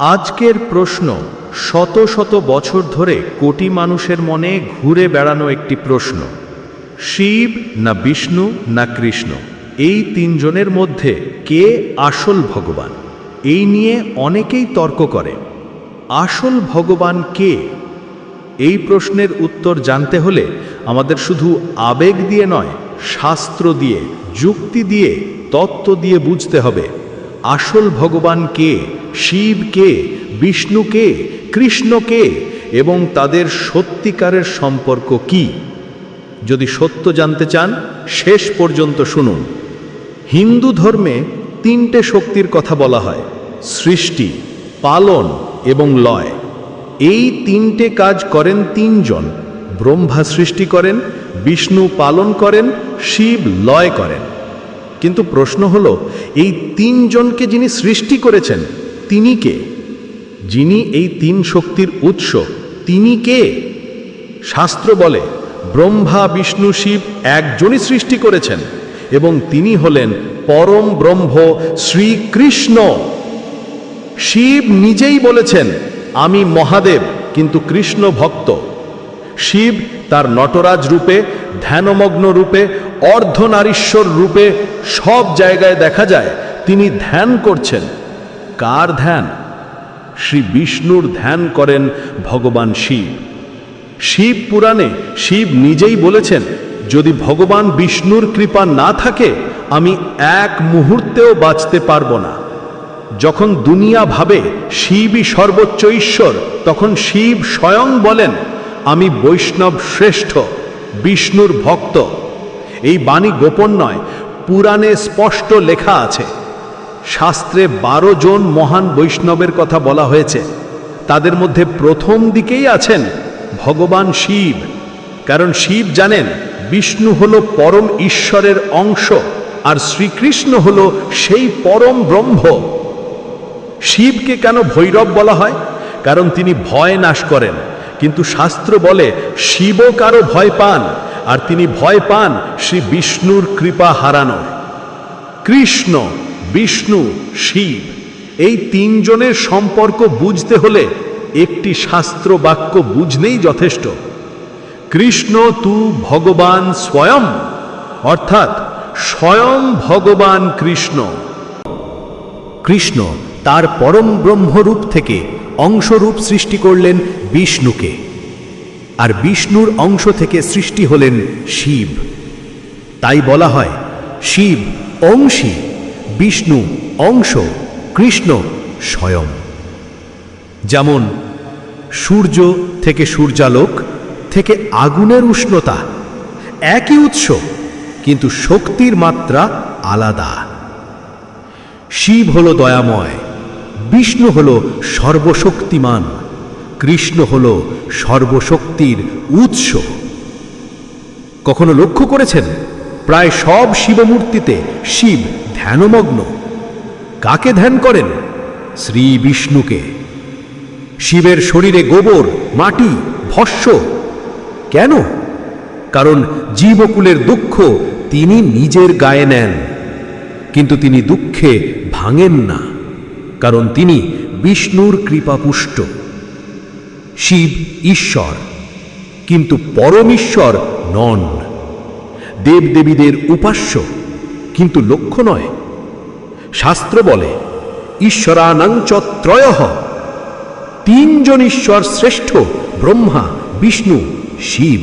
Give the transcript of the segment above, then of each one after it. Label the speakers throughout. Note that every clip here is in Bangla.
Speaker 1: আজকের প্রশ্ন, শত শত বছর ধরে কোটি মানুষের মনে ঘুরে বেড়ানো একটি প্রশ্ন, শিব না বিষ্ণু না কৃষ্ণ? এই তিনজনের মধ্যে কে আসল ভগবান? এই নিয়ে অনেকেই তর্ক করে। আসল ভগবান কে? এই প্রশ্নের উত্তর জানতে হলে আমাদের শুধু আবেগ দিয়ে নয়, শাস্ত্র দিয়ে, যুক্তি দিয়ে, তত্ত্ব দিয়ে বুঝতে হবে, আসল ভগবান কে? শিব কে বিষ্ণু কে কৃষ্ণ কে এবং তাদের সত্যিকারের সম্পর্ক কি? যদি সত্য জানতে চান, শেষ পর্যন্ত শুনুন। হিন্দু ধর্মে তিনটে শক্তির কথা বলা হয়, সৃষ্টি, পালন এবং লয়। এই তিনটে কাজ করেন তিনজন, ব্রহ্মা সৃষ্টি করেন, বিষ্ণু পালন করেন, শিব লয় করেন। কিন্তু প্রশ্ন হলো, এই তিনজনকে যিনি সৃষ্টি করেছেন তিনি কে? যিনি এই তিন শক্তির উৎস, তিনি কে? শাস্ত্র বলে, ব্রহ্মা, বিষ্ণু, শিব একজনই সৃষ্টি করেছেন এবং তিনি হলেন পরম ব্রহ্ম শ্রীকৃষ্ণ। শিব নিজেই বলেছেন, আমি মহাদেব, কিন্তু কৃষ্ণ ভক্ত। শিব তার নটরাজ রূপে, ধ্যানমগ্ন রূপে, অর্ধনারীশ্বর রূপে সব জায়গায় দেখা যায়, তিনি ধ্যান করছেন। কার ধ্যান? শ্রী বিষ্ণুর ধ্যান করেন ভগবান শিব। শিব পুরাণে শিব নিজেই বলেছেন, যদি ভগবান বিষ্ণুর কৃপা না থাকে, আমি এক মুহূর্তেও বাঁচতে পারব না। যখন দুনিয়া ভাবে শিবই সর্বোচ্চ ঈশ্বর, তখন শিব স্বয়ং বলেন, আমি বৈষ্ণব শ্রেষ্ঠ, বিষ্ণুর ভক্ত। এই বাণী গোপন নয়, পুরাণে স্পষ্ট লেখা আছে। শাস্ত্রে বারো জন মহান বৈষ্ণবের কথা বলা হয়েছে। তাদের মধ্যে প্রথম দিকেই আছেন ভগবান শিব। কারণ শিব জানেন, বিষ্ণু হল পরম ঈশ্বরের অংশ, আর শ্রীকৃষ্ণ হল সেই পরম ব্রহ্ম। শিবকে কেন ভৈরব বলা হয়? কারণ তিনি ভয় নাশ করেন। কিন্তু শাস্ত্র বলে শিব কারও ভয় পান, আর তিনি ভয় পান শ্রী বিষ্ণুর কৃপা হারানো কৃষ্ণ বিষ্ণু, শিব। এই তিনজনের সম্পর্ক বুঝতে হলে একটি শাস্ত্র বাক্য বুঝলেই যথেষ্ট। কৃষ্ণ তু ভগবান স্বয়ং, অর্থাৎ স্বয়ং ভগবান কৃষ্ণ। কৃষ্ণ তার পরম ব্রহ্মরূপ থেকে অংশরূপ সৃষ্টি করলেন বিষ্ণুকে, আর বিষ্ণুর অংশ থেকে সৃষ্টি হলেন শিব। তাই বলা হয়, শিব অংশী বিষ্ণু, অংশ, কৃষ্ণ, স্বয়ং। যেমন, সূর্য থেকে সূর্যালোক থেকে আগুনের উষ্ণতা, একই উৎস, কিন্তু শক্তির মাত্রা আলাদা। শিব হল দয়াময়, বিষ্ণু হল সর্বশক্তিমান, কৃষ্ণ হল সর্বশক্তির উৎস। কখনো লক্ষ্য করেছেন? প্রায় সব শিবমূর্তিতে শিব ধ্যানমগ্ন। কাকে ধ্যান করেন? শ্রী বিষ্ণুকে। শিবের শরীরে গোবর, মাটি, ভস্য। কেন? কারণ জীবকুলের দুঃখ তিনি নিজের গায়ে নেন। কিন্তু তিনি দুঃখে ভাঙেন না, কারণ তিনি বিষ্ণুর কৃপাপুষ্ট। শিব ঈশ্বর, কিন্তু পরমেশ্বর নন। দেবদেবীদের উপাস্য। কিন্তু লক্ষ্য নয়। শাস্ত্র বলে ঈশ্বরানাঞ্চ ত্রয়। তিনজন ঈশ্বর শ্রেষ্ঠ, ব্রহ্মা, বিষ্ণু, শিব।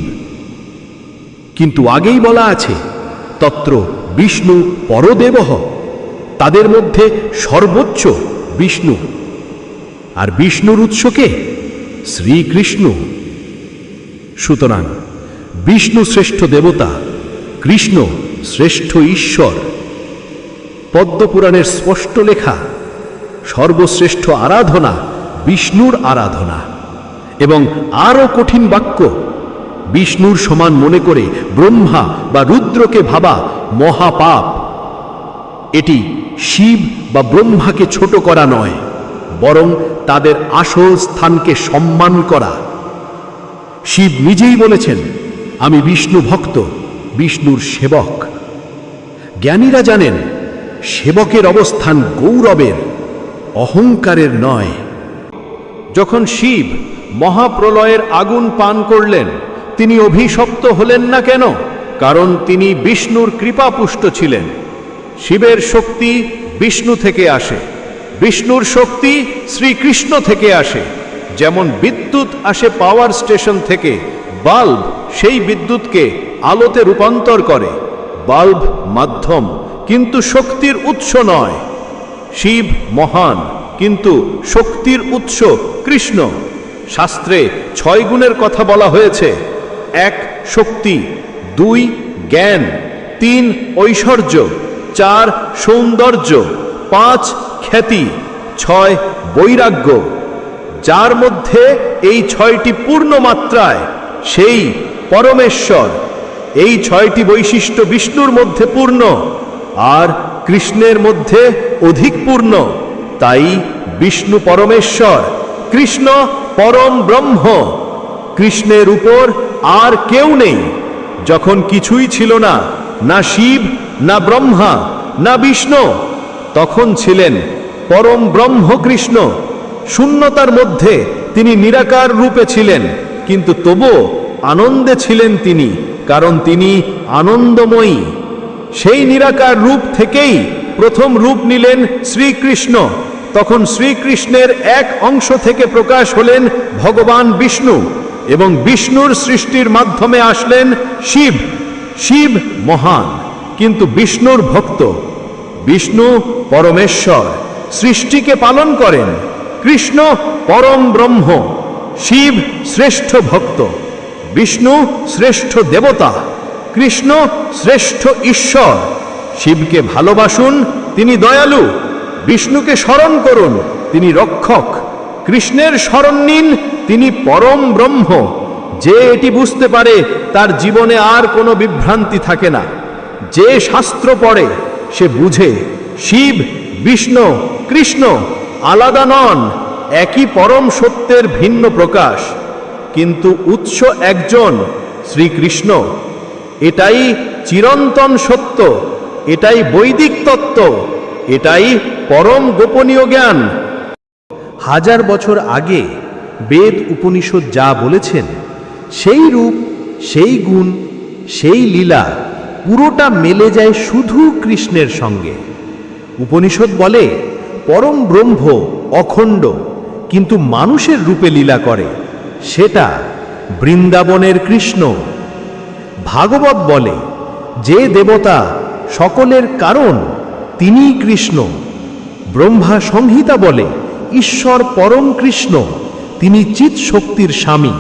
Speaker 1: কিন্তু আগেই বলা আছে, তত্র বিষ্ণু পরদেবহ তাদের মধ্যে সর্বোচ্চ বিষ্ণু। আর বিষ্ণুর উৎসকে শ্রীকৃষ্ণ। সুতরাং বিষ্ণু শ্রেষ্ঠ দেবতা, কৃষ্ণ। শ্রেষ্ঠ ঈশ্বর। পদ্মপুরাণের স্পষ্ট লেখা, সর্বশ্রেষ্ঠ আরাধনা, বিষ্ণুর আরাধনা। এবং আরও কঠিন বাক্য, বিষ্ণুর সমান মনে করে ব্রহ্মা বা রুদ্রকে ভাবা মহাপাপ। এটি শিব বা ব্রহ্মাকে ছোট করা নয়, বরং তাদের আসল স্থানকে সম্মান করা। শিব নিজেই বলেছেন, আমি বিষ্ণু ভক্ত বিষ্ণুর সেবক। জ্ঞানীরা জানেন, সেবকের অবস্থান গৌরবের, অহংকারের নয়। যখন শিব মহাপ্রলয়ের আগুন পান করলেন, তিনি অভিশপ্ত হলেন না কেন? কারণ তিনি বিষ্ণুর কৃপাপুষ্ট ছিলেন। শিবের শক্তি বিষ্ণু থেকে আসে। বিষ্ণুর শক্তি শ্রীকৃষ্ণ থেকে আসে। যেমন বিদ্যুৎ আসে পাওয়ার স্টেশন থেকে, বাল্ব সেই বিদ্যুৎকে আলোতে রূপান্তর করে। বাল্ব মাধ্যম, কিন্তু শক্তির উৎস নয়। শিব মহান, কিন্তু শক্তির উৎস কৃষ্ণ। শাস্ত্রে ছয় গুণের কথা বলা হয়েছে। এক, শক্তি। দুই, জ্ঞান। তিন, ঐশ্বর্য। চার, সৌন্দর্য। পাঁচ, খ্যাতি। ছয়, বৈরাগ্য। যার মধ্যে এই ছয়টি পূর্ণ মাত্রায় সেই পরমেশ্বর। এই ছয়টি বৈশিষ্ট্য বিষ্ণুর মধ্যে পূর্ণ আর কৃষ্ণের মধ্যে অধিক পূর্ণ। তাই বিষ্ণু পরমেশ্বর, কৃষ্ণ পরম ব্রহ্ম। কৃষ্ণের উপর আর কেউ নেই। যখন কিছুই ছিল না না শিব, না ব্রহ্মা, না বিষ্ণু, তখন ছিলেন পরম ব্রহ্ম কৃষ্ণ। শূন্যতার মধ্যে তিনি নিরাকার রূপে ছিলেন, কিন্তু তবুও আনন্দে ছিলেন তিনি। কারণ তিনি আনন্দময়ী। সেই নিরাকার রূপ থেকেই প্রথম রূপ নিলেন শ্রীকৃষ্ণ। তখন শ্রীকৃষ্ণের এক অংশ থেকে প্রকাশ হলেন ভগবান বিষ্ণু এবং বিষ্ণুর সৃষ্টির মাধ্যমে আসলেন শিব। শিব মহান, কিন্তু বিষ্ণুর ভক্ত। বিষ্ণু পরমেশ্বর, সৃষ্টিকে পালন করেন। কৃষ্ণ পরম ব্রহ্ম, শিব শ্রেষ্ঠ ভক্ত। বিষ্ণু শ্রেষ্ঠ দেবতা, কৃষ্ণ শ্রেষ্ঠ ঈশ্বর। শিবকে ভালোবাসুন, তিনি দয়ালু। বিষ্ণুকে স্মরণ করুন, তিনি রক্ষক। কৃষ্ণের স্মরণ নিন, তিনি পরম ব্রহ্ম। যে এটি বুঝতে পারে, তার জীবনে আর কোনো বিভ্রান্তি থাকে না। যে শাস্ত্র পড়ে, সে বুঝে, শিব, বিষ্ণু, কৃষ্ণ আলাদা নন, একই পরম সত্যের ভিন্ন প্রকাশ। কিন্তু উৎস একজন, শ্রীকৃষ্ণ। এটাই চিরন্তন সত্য, এটাই বৈদিক তত্ত্ব, এটাই পরম গোপনীয় জ্ঞান। হাজার বছর আগে বেদ উপনিষদ যা বলেছেন, সেই রূপ, সেই গুণ, সেই লীলা পুরোটা মেলে যায় শুধু কৃষ্ণের সঙ্গে। উপনিষদ বলে, পরম ব্রহ্ম অখণ্ড, কিন্তু মানুষের রূপে লীলা করে। সেটা বৃন্দাবনের কৃষ্ণ। ভাগবত বলে, যে দেবতা সকলের কারণ, তিনিই কৃষ্ণ। ব্রহ্মা সংহিতা বলে, ঈশ্বর পরম কৃষ্ণ, তিনি চিৎ শক্তির স্বামী।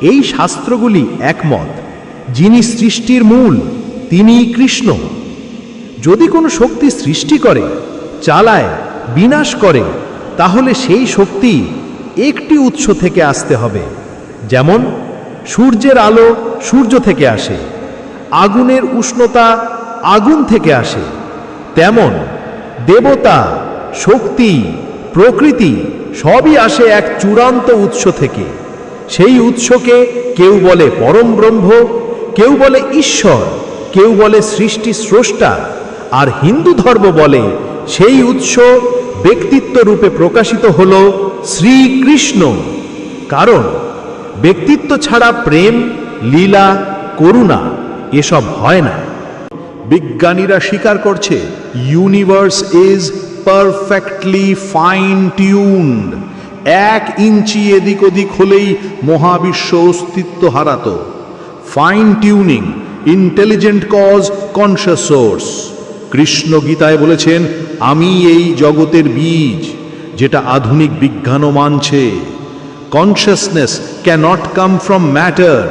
Speaker 1: এই শাস্ত্রগুলি একমত। যিনি সৃষ্টির মূল, তিনিই কৃষ্ণ। যদি কোনো শক্তি সৃষ্টি করে, চালায়, বিনাশ করে, তাহলে সেই শক্তি একটি উৎস থেকে আসতে হবে। যেমন, সূর্যের আলো সূর্য থেকে আসে, আগুনের উষ্ণতা আগুন থেকে আসে। তেমন, দেবতা, শক্তি, প্রকৃতি সবই আসে এক চূড়ান্ত উৎস থেকে। সেই উৎসকে কেউ বলে পরম ব্রহ্ম, কেউ বলে ঈশ্বর, কেউ বলে সৃষ্টি স্রষ্টা, আর হিন্দু ধর্ম বলে সেই উৎস ব্যক্তিত্ব রূপে প্রকাশিত হল শ্রীকৃষ্ণ। কারণ ব্যক্তিত্ব ছাড়া প্রেম, লীলা, করুণা এসব হয় না। বিজ্ঞানীরা স্বীকার করছে, universe is perfectly fine tuned এক ইঞ্চি এদিক ওদিক হলেই মহাবিশ্ব অস্তিত্ব হারাত। Fine tuning intelligent cause conscious source. Krishna গীতায় বলেছেন, আমি এই জগতের বীজ, যেটা আধুনিক বিজ্ঞানও মানছে। Consciousness cannot come from matter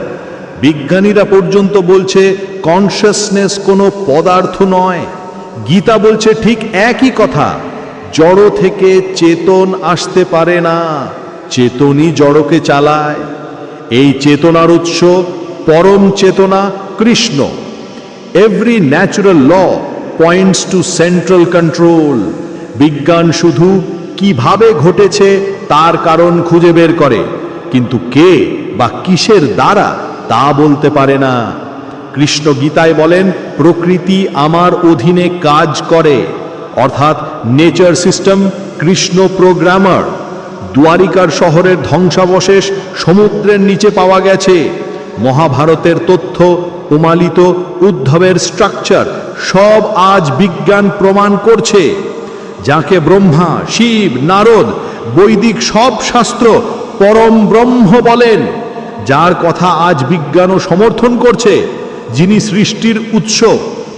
Speaker 1: বিজ্ঞানীরা পর্যন্ত বলছে কনশাসনেস কোনো পদার্থ নয়। গীতা বলছে, ঠিক একই কথা, জড় থেকে চেতন আসতে পারে না, চেতনই জড়কে চালায়। এই চেতনার উৎস পরম চেতনা Krishna. Every natural law points to central control বিজ্ঞান শুধু কীভাবে ঘটেছে তার কারণ খুঁজে বের করে, কিন্তু কে বা কিসের দ্বারা তা বলতে পারে না। কৃষ্ণ গীতায় বলেন, প্রকৃতি আমার অধীনে কাজ করে। অর্থাৎ নেচার সিস্টেম, কৃষ্ণ প্রোগ্রামার। দুয়ারিকার শহরের ধ্বংসাবশেষ সমুদ্রের নিচে পাওয়া গেছে। মহাভারতের তথ্য উমালিত উদ্ধবের স্ট্রাকচার সব আজ বিজ্ঞান প্রমাণ করছে। যাকে ব্রহ্মা, শিব, নারদ, বৈদিক সব শাস্ত্র পরম ব্রহ্ম বলেন, যার কথা আজ বিজ্ঞানও সমর্থন করছে, যিনি সৃষ্টির উৎস,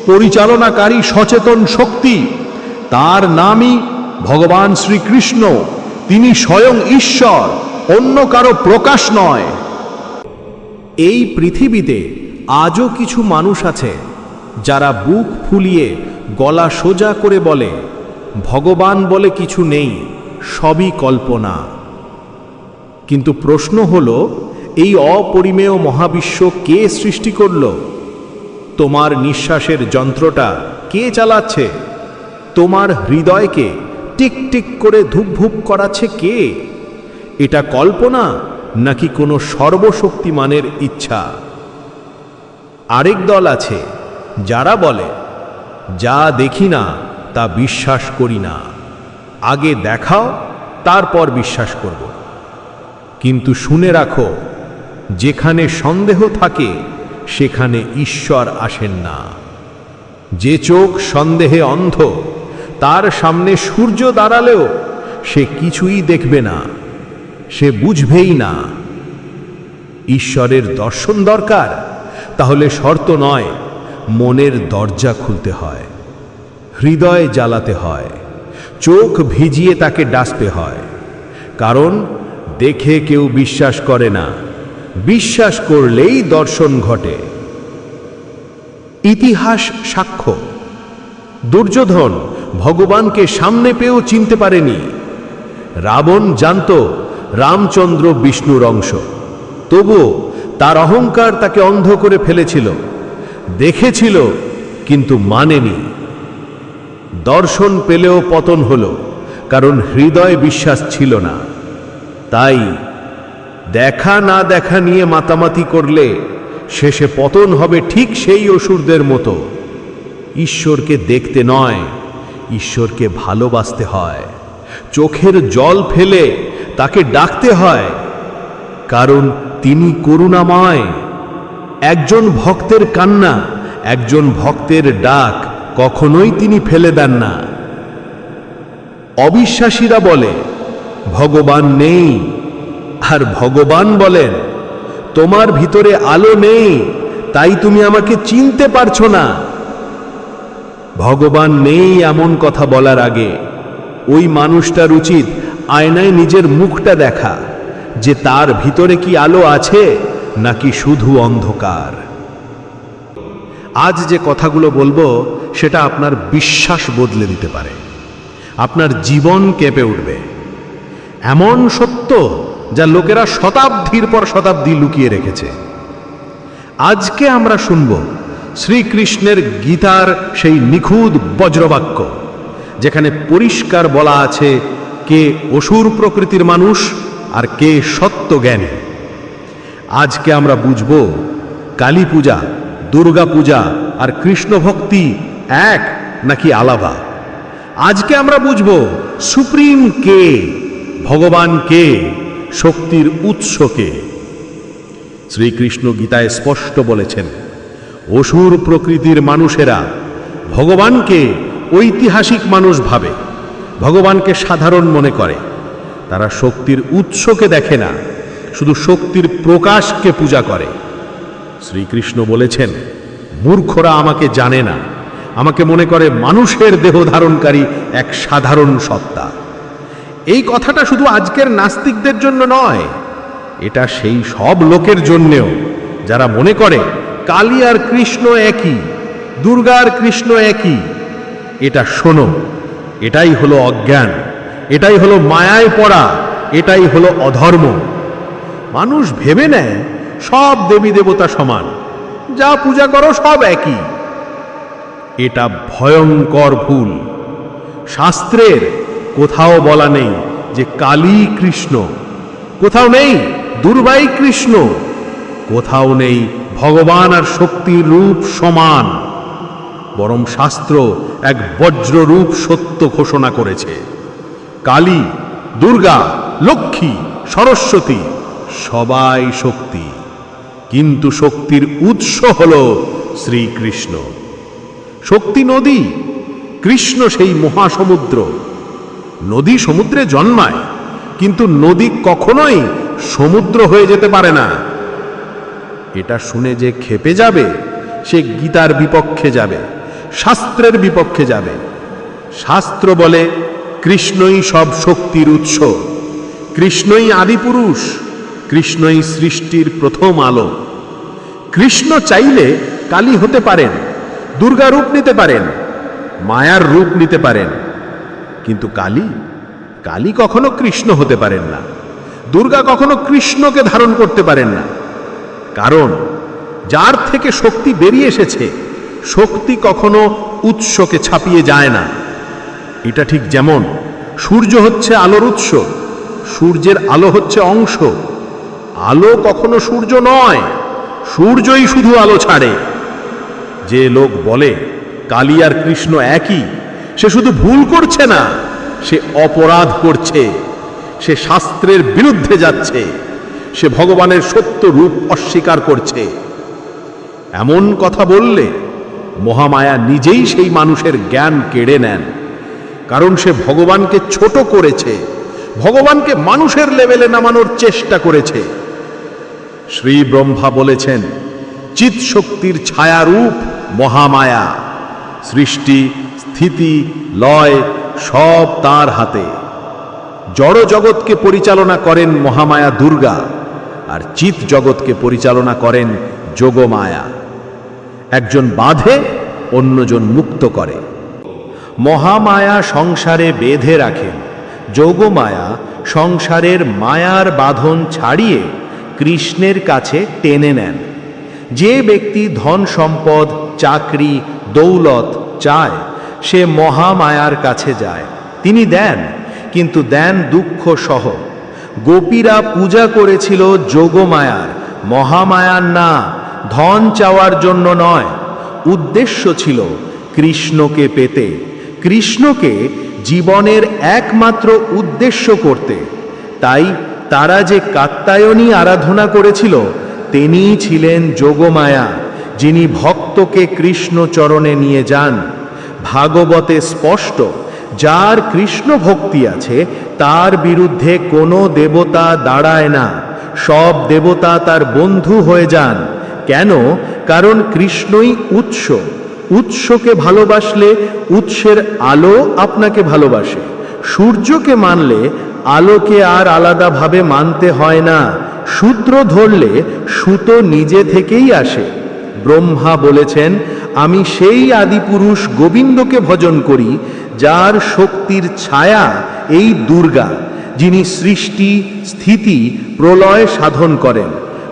Speaker 1: পরিচালনাকারী সচেতন শক্তি, তার নামই ভগবান শ্রীকৃষ্ণ, তিনি স্বয়ং ঈশ্বর, অন্য কারও প্রকাশ নয়।
Speaker 2: এই পৃথিবীতে আজও কিছু মানুষ আছে যারা বুক ফুলিয়ে গলা সোজা করে বলে, ভগবান বলে কিছু নেই, সবই কল্পনা। কিন্তু প্রশ্ন হল, এই অপরিমেয় মহাবিশ্ব কে সৃষ্টি করল? তোমার নিঃশ্বাসের যন্ত্রটা কে চালাচ্ছে? তোমার হৃদয়কে টিক টিক করে ধুপভুপ করাচ্ছে কে? এটা কল্পনা নাকি কোনো সর্বশক্তিমানের ইচ্ছা? আরেক দল আছে, যারা বলে, যা দেখি না, তা বিশ্বাস করি না। আগে দেখাও, তারপর বিশ্বাস করব। কিন্তু শুনে রাখো, যেখানে সন্দেহ থাকে, সেখানে ঈশ্বর আসেন না। যে চোখ সন্দেহে অন্ধ, তার সামনে সূর্য দাঁড়ালেও সে কিছুই দেখবে না, সে বুঝবেই না। ঈশ্বরের দর্শন দরকার তাহলে শর্ত নয়, মনের দরজা খুলতে হয়, হৃদয় জ্বালাতে হয়, চোখ ভিজিয়ে তাকে ডাসতে হয়। কারণ দেখে কেউ বিশ্বাস করে না, বিশ্বাস করলেই দর্শন ঘটে। ইতিহাস সাক্ষ্য। দুর্যোধন ভগবানকে সামনে পেয়েও চিনতে পারেনি। রাবণ জানত রামচন্দ্র বিষ্ণুর অংশ। তবুও তার অহংকার তাকে অন্ধ করে ফেলেছিল। দেখেছিল, কিন্তু মানেনি। দর্শন পেলেও পতন হল, কারণ হৃদয় বিশ্বাস ছিল না। তাই দেখা না দেখা নিয়ে মাতামাতি করলে শেষে পতন হবে ঠিক সেই অসুরদের মতো। ঈশ্বরকে দেখতে নয়, ঈশ্বরকে ভালোবাসতে হয়। চোখের জল ফেলে তাকে ডাকতে হয়, কারণ তিনি করুণাময়। একজন ভক্তের কান্না, একজন ভক্তের ডাক কখনোই তিনি ফেলে দেন না। অবিশ্বাসীরা বলে, ভগবান নেই। আর ভগবান বলেন, তোমার ভিতরে আলো নেই, তাই তুমি আমাকে চিনতে পারছ না। ভগবান নেই এমন কথা বলার আগে, ওই মানুষটার উচিত আয়নায় নিজের মুখটা দেখা। যে তার ভিতরে কি আলো আছে, নাকি শুধু অন্ধকার? আজ যে কথাগুলো বলব, সেটা আপনার বিশ্বাস বদলে দিতে পারে। আপনার জীবন কেঁপে উঠবে। এমন সত্য যা লোকেরা শতাব্দীর পর শতাব্দী লুকিয়ে রেখেছে। আজকে আমরা শুনব শ্রীকৃষ্ণের গীতার সেই নিখুঁত বজ্রবাক্য, যেখানে পরিষ্কার বলা আছে, কে অসুর প্রকৃতির মানুষ আর কে সত্য জ্ঞানী? আজকে আমরা বুঝব কালী পূজা, দুর্গা পূজা আর কৃষ্ণ ভক্তি এক নাকি আলাদা। আজকে আমরা বুঝব সুপ্রিম কে, ভগবান কে, শক্তির উৎস কে। শ্রীকৃষ্ণ গীতায় স্পষ্ট বলেছেন, অসুর প্রকৃতির মানুষেরা ভগবানকে ঐতিহাসিক মানুষ ভাবে, ভগবানকে সাধারণ মনে করে। তারা শক্তির উৎসকে দেখে না, শুধু শক্তির প্রকাশকে পূজা করে। শ্রীকৃষ্ণ বলেছেন, মূর্খরা আমাকে জানে না। আমাকে মনে করে মানুষের দেহ ধারণকারী এক সাধারণ সত্তা। এই কথাটা শুধু আজকের নাস্তিকদের জন্য নয়, এটা সেই সব লোকের জন্যেও। যারা মনে করে, কালী আর কৃষ্ণ একই, দুর্গা আর কৃষ্ণ একই, এটা শোনো, এটাই হলো অজ্ঞান। এটাই হলো মায়ায় পড়া, এটাই হলো অধর্ম। মানুষ ভেবে নেয় সব দেবী দেবতা সমান, যা পূজা করো সব একই। এটা ভয়ঙ্কর ভুল। শাস্ত্রের কোথাও বলা নেই যে কালী কৃষ্ণ, কোথাও নেই দুর্বাই কৃষ্ণ, কোথাও নেই ভগবান আর শক্তির রূপ সমান, বরং শাস্ত্র এক বজ্ররূপ সত্য ঘোষণা করেছে। কালী, দুর্গা, লক্ষ্মী, সরস্বতী, সবাই শক্তি। কিন্তু শক্তির উৎস হল শ্রীকৃষ্ণ। শক্তি নদী, কৃষ্ণ সেই মহাসমুদ্র। নদী সমুদ্রে জন্মায়, কিন্তু নদী কখনোই সমুদ্র হয়ে যেতে পারে না। এটা শুনে যে খেপে যাবে, সে গীতার বিপক্ষে যাবে, শাস্ত্রের বিপক্ষে যাবে। শাস্ত্র বলে কৃষ্ণই সব শক্তির উৎস। কৃষ্ণই আদিপুরুষ কৃষ্ণই সৃষ্টির প্রথম আলো। কৃষ্ণ চাইলে কালী হতে পারেন, দুর্গা রূপ নিতে পারেন, মায়ার রূপ নিতে পারেন। কিন্তু কালী কালী কখনো কৃষ্ণ হতে পারেন না। দুর্গা কখনো কৃষ্ণকে ধারণ করতে পারেন না। কারণ, যার থেকে শক্তি বেরিয়ে এসেছে, শক্তি কখনো উৎসকে ছাপিয়ে যায় না। এটা ঠিক যেমন, সূর্য হচ্ছে আলোর উৎস, সূর্যের আলো হচ্ছে অংশ। আলো কখনো সূর্য নয়, সূর্যই শুধু আলো ছাড়ে। যে লোক বলে, কালী আর কৃষ্ণ একই, সে শুধু ভুল করছে না, সে অপরাধ করছে, সে শাস্ত্রের বিরুদ্ধে যাচ্ছে, সে ভগবানের সত্য রূপ অস্বীকার করছে। এমন কথা বললে মহামায়া নিজেই সেই মানুষের জ্ঞান কেড়ে নেন। কারণ সে ভগবানকে ছোট করেছে। ভগবানকে মানুষের লেভেলে নামানোর চেষ্টা করেছে। শ্রী ব্রহ্মা বলেছেন চিত শক্তির ছায়ারূপ মহামায়া। সৃষ্টি, স্থিতি, লয় সব তার হাতে। জড় জগৎকে পরিচালনা করেন মহামায়া দুর্গা, আর চিত জগৎকে পরিচালনা করেন যোগমায়া। একজন বাঁধে, অন্যজন মুক্ত করে। মহামায়া সংসারে বেঁধে রাখেন যোগমায়া সংসারের মায়ার বাঁধন ছাড়িয়ে কৃষ্ণের কাছে টেনে নেন। যে ব্যক্তি ধন সম্পদ, চাকরি, দৌলত চায়, সে মহামায়ার কাছে যায়। তিনি দেন, কিন্তু দেন দুঃখ সহ। গোপীরা পূজা করেছিল যোগমায়ার। মহামায়ার না, ধন চাওয়ার জন্য নয়। উদ্দেশ্য ছিল কৃষ্ণকে পেতে। কৃষ্ণকে জীবনের একমাত্র উদ্দেশ্য করতে। তাই তারা যে কাত্তায়নী আরাধনা করেছিল, তিনিই ছিলেন যোগমায়া, যিনি ভক্তকে কৃষ্ণ চরণে নিয়ে যান। ভাগবতে স্পষ্ট, যার কৃষ্ণ ভক্তি আছে, তার বিরুদ্ধে কোনো দেবতা দাঁড়ায় না। সব দেবতা তার বন্ধু হয়ে যান, কেন? কারণ কৃষ্ণই উৎস। উৎসকে ভালোবাসলে উৎসের আলো আপনাকে ভালোবাসে। সূর্যকে মানলে আলোকে আর আলাদাভাবে মানতে হয় না। সূত্র ধরলে সুতো নিজে থেকেই আসে। ব্রহ্মা বলেছেন, আমি সেই আদিপুরুষ গোবিন্দকে ভজন করি, যার শক্তির ছায়া এই দুর্গা, যিনি সৃষ্টি, স্থিতি, প্রলয় সাধন করেন।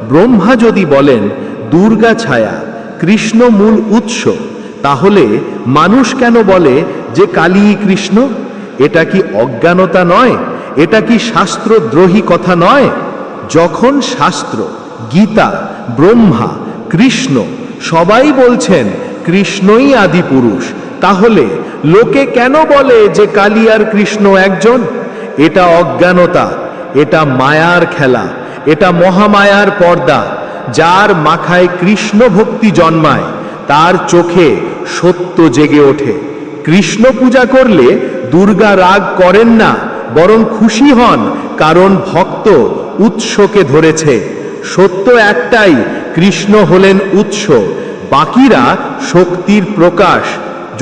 Speaker 2: ব্রহ্মা যদি বলেন, দুর্গা ছায়া, কৃষ্ণ মূল উৎস তাহলে মানুষ কেন বলে যে কালী কৃষ্ণ? এটা কি অজ্ঞানতা নয়? এটা কি শাস্ত্রদ্রোহী কথা নয়? যখন শাস্ত্র, গীতা, ব্রহ্মা, কৃষ্ণ সবাই বলছেন কৃষ্ণই আদি পুরুষ, তাহলে লোকে কেন বলে যে কালী আর কৃষ্ণ একজন? এটা অজ্ঞানতা, এটা মায়ার খেলা, এটা মহামায়ার পর্দা, যার মাখায় কৃষ্ণ ভক্তি জন্মায়, তার চোখে সত্য জেগে ওঠে। কৃষ্ণ পূজা করলে দুর্গা রাগ করেন না, বরং খুশি হন, কারণ ভক্ত উৎসকে ধরেছে। সত্য একটাই, কৃষ্ণ হলেন উৎস। বাকিরা শক্তির প্রকাশ।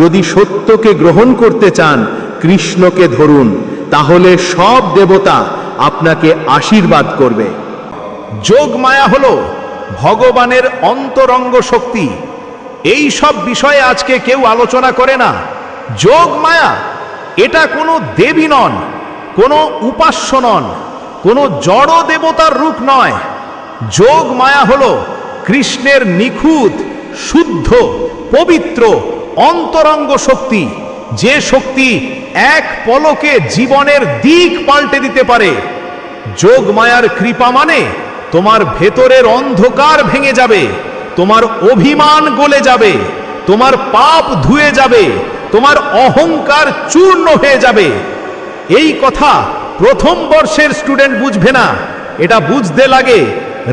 Speaker 2: যদি সত্যকে গ্রহণ করতে চান, কৃষ্ণকে ধরুন, তাহলে সব দেবতা আপনাকে আশীর্বাদ করবে। যোগ মায়া হলো ভগবানের অন্তরঙ্গ শক্তি। এই সব বিষয়ে আজকে কেউ আলোচনা করে না। যোগ মায়া, এটা কোনো দেবী নন, কোনো উপাস্য নন, কোনো জড় দেবতার রূপ নয়। যোগ মায়া হলো কৃষ্ণের নিখুঁত, শুদ্ধ, পবিত্র, অন্তরঙ্গ শক্তি, যে শক্তি এক পলকে জীবনের দিক পাল্টে দিতে পারে। যোগ মায়ার কৃপা মানে তোমার ভেতরের অন্ধকার ভেঙে যাবে। তোমার অভিমান গলে যাবে, তোমার পাপ ধুয়ে যাবে, তোমার অহংকার চূর্ণ হয়ে যাবে। এই কথা প্রথম বর্ষের স্টুডেন্ট বুঝবে না। এটা বুঝতে লাগে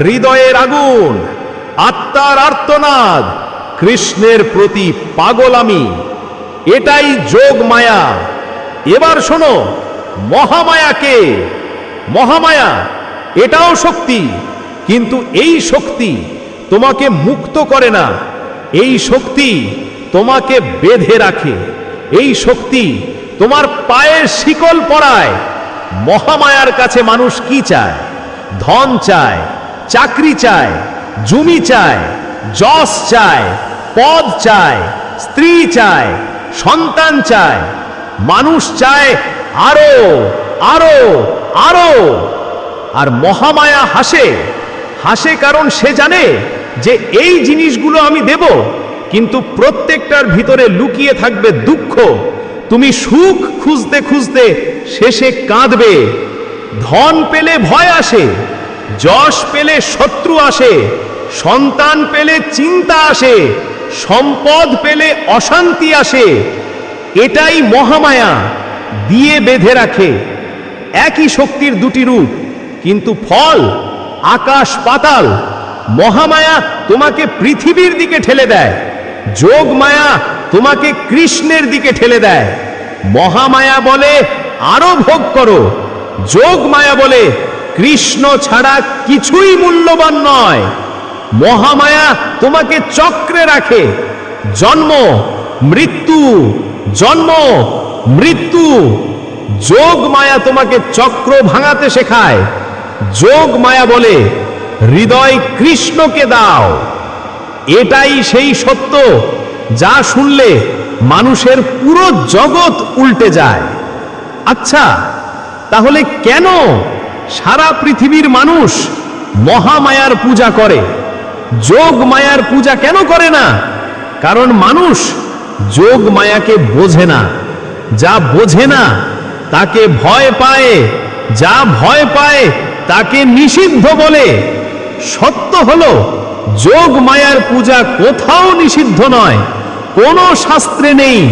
Speaker 2: হৃদয়ের আগুন, আত্মার আর্তনাদ, কৃষ্ণের প্রতি পাগল আমি। এটাই যোগ মায়া। এবার শোনো মহামায়াকে মহামায়া, এটাও শক্তি, কিন্তু এই শক্তি তোমাকে মুক্ত করে না। এই শক্তি তোমাকে বেঁধে রাখে। এই শক্তি তোমার পায়ের শিকল পড়ায় মহামায়ার কাছে মানুষ কি চায়? ধন চায়, চাকরি চায়, জমি চায়, যশ চায়, পদ চায়, স্ত্রী চায়, সন্তান চায়। মানুষ চায় আরও আরও আরও। আর মহামায়া হাসে। হাসে কারণ সে জানে যে এই জিনিসগুলো আমি দেব, কিন্তু প্রত্যেকটার ভিতরে লুকিয়ে থাকবে দুঃখ। তুমি সুখ খুঁজতে খুঁজতে শেষে কাঁদবে, ধন পেলে ভয় আসে, যশ পেলে শত্রু আসে, সন্তান পেলে চিন্তা আসে, সম্পদ পেলে অশান্তি আসে। এটাই মহামায়া, দিয়ে বেঁধে রাখে। একই শক্তির দুটি রূপ, কিন্তু ফল আকাশ পাতাল মহামায়া তোমাকে পৃথিবীর দিকে ঠেলে দেয়। যোগ মায়া তোমাকে কৃষ্ণের দিকে ঠেলে দেয়। মহামায়া বলে, আরও ভোগ করো। যোগ মায়া বলে, কৃষ্ণ ছাড়া কিছুই মূল্যবান নয়। মহামায়া তোমাকে চক্রে রাখে। জন্ম, মৃত্যু জন্ম, মৃত্যু। যোগ মায়া তোমাকে চক্র ভাঙাতে শেখায়। যোগ মায়া বলে হৃদয় কৃষ্ণকে দাও। এটাই সেই সত্য যা শুনলে মানুষের পুরো জগৎ উল্টে যায়। আচ্ছা তাহলে কেন সারা পৃথিবীর মানুষ মহামায়ার পূজা করে? যোগ মায়ার পূজা কেন করে না? কারণ মানুষ যোগ মায়াকে বোঝে না। যা বোঝে না, তাকে ভয় পায়। যা ভয় পায়, তাকে নিষিদ্ধ বলে। সত্য হলো, যোগ মায়ার পূজা কোথাও নিষিদ্ধ নয়। কোনো শাস্ত্রে নেই,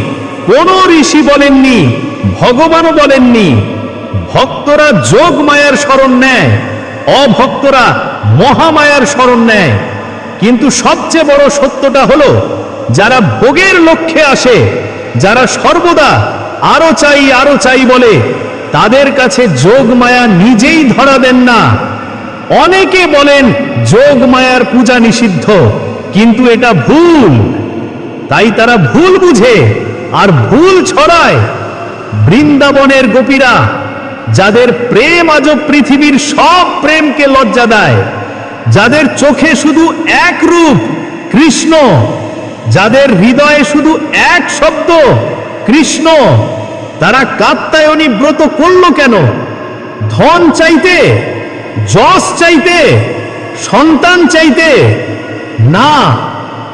Speaker 2: কোনো ঋষি বলেননি, ভগবানও বলেননি। ভক্তরা যোগ মায়ার স্মরণ নেয়, অভক্তরা মহামায়ার স্মরণ নেয়। কিন্তু সবচেয়ে বড় সত্যটা হলো, যারা ভোগের লক্ষ্যে আসে, যারা সর্বদা আরও চাই আরও চাই বলে, তাদের কাছে যোগ মায়া নিজেই ধরা দেন না। অনেকে বলেন যোগ মায়ার পূজা নিষিদ্ধ, কিন্তু এটা ভুল। তাই তারা ভুল বুঝে আর ভুল ছড়ায়। বৃন্দাবনের গোপীরা, যাদের প্রেম আজ পৃথিবীর সব প্রেমকে লজ্জা দেয়, যাদের চোখে শুধু এক রূপ কৃষ্ণ, যাদের হৃদয়ে শুধু এক শব্দ কৃষ্ণ, তারা কাত্তায়নী ব্রত করল কেন? ধন চাইতে যশ চাইতে, সন্তান চাইতে, না,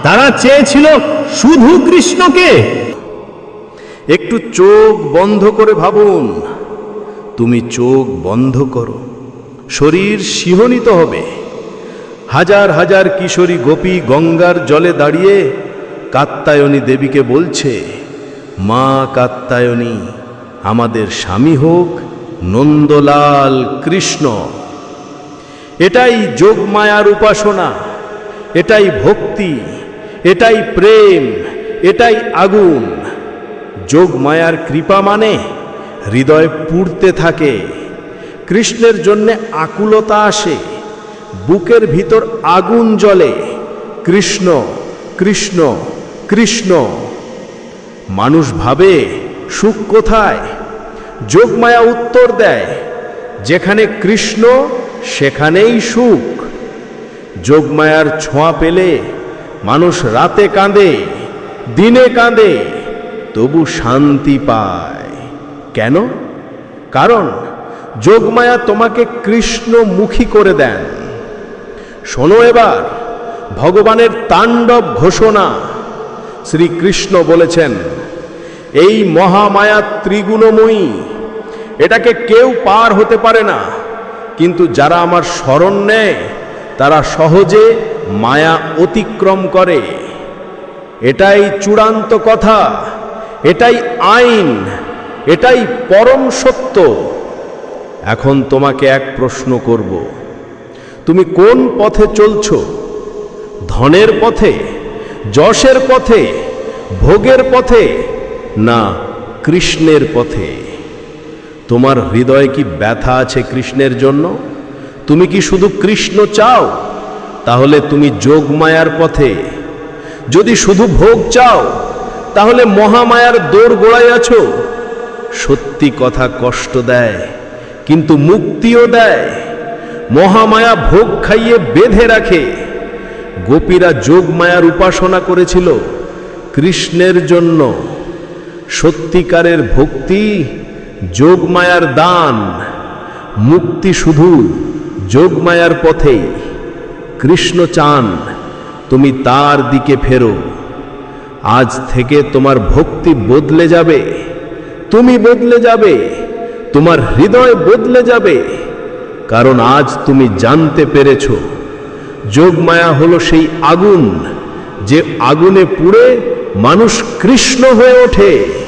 Speaker 2: তারা চেয়েছিল শুধু কৃষ্ণকে। একটু চোখ বন্ধ করে ভাবুন। তুমি চোখ বন্ধ করো, শরীর শিহনিত হবে। হাজার হাজার কিশোরী গোপী গঙ্গার জলে দাঁড়িয়ে কাত্তায়নী দেবীকে বলছে, মা কাত্তায়নী আমাদের স্বামী হোক নন্দলাল কৃষ্ণ। এটাই যোগমায়ার উপাসনা, এটাই ভক্তি, এটাই প্রেম, এটাই আগুন। যোগমায়ার কৃপা মানে হৃদয় পুড়তে থাকে, কৃষ্ণের জন্যে আকুলতা আসে, বুকের ভিতর আগুন জ্বলে, কৃষ্ণ কৃষ্ণ কৃষ্ণ। মানুষ ভাবে সুখ কোথায়? যোগমায়া উত্তর দেয়, যেখানে কৃষ্ণ সেখানেই সুখ। যোগমায়ার ছোঁয়া পেলে মানুষ রাতে কাঁদে, দিনে কাঁদে, তবু শান্তি পায়। কেন? কারণ যোগমায়া তোমাকে কৃষ্ণমুখী করে দেন। শোনো এবার ভগবানের তাণ্ডব ঘোষণা। শ্রীকৃষ্ণ বলেছেন, এই মহামায়া ত্রিগুণময়ী, এটাকে কেউ পার হতে পারে না। কিন্তু যারা আমার স্মরণ নেয়, তারা সহজে মায়া অতিক্রম করে। এটাই চূড়ান্ত কথা, এটাই আইন, এটাই পরম সত্য। এখন তোমাকে এক প্রশ্ন করব, তুমি কোন পথে চলছ? ধনের পথে, যশের পথে, ভোগের পথে, না কৃষ্ণের পথে? তোমার হৃদয়ে কি ব্যথা আছে কৃষ্ণের জন্য? তুমি কি শুধু কৃষ্ণ চাও? তাহলে তুমি যোগমায়ার পথে। যদি শুধু ভোগ চাও, তাহলে মহামায়ার দৌড় গোড়ায় আছো। সত্যি কথা কষ্ট দেয়, কিন্তু মুক্তিও দেয়। মহামায়া ভোগ খাইয়ে বেঁধে রাখে। গোপীরা যোগমায়ার উপাসনা করেছিল কৃষ্ণের জন্য। সত্যিকারের ভক্তি যোগমায়ার দান, মুক্তি শুধু যোগমায়ার পথেই কৃষ্ণ চান, তুমি তার দিকে ফেরো। আজ থেকে তোমার ভক্তি বদলে যাবে। তুমি বদলে যাবে, তোমার হৃদয় বদলে যাবে। কারণ আজ তুমি জানতে পেরেছ, যোগমায়া হলো সেই আগুন, যে আগুনে পুড়ে মানুষ কৃষ্ণ হয়ে ওঠে।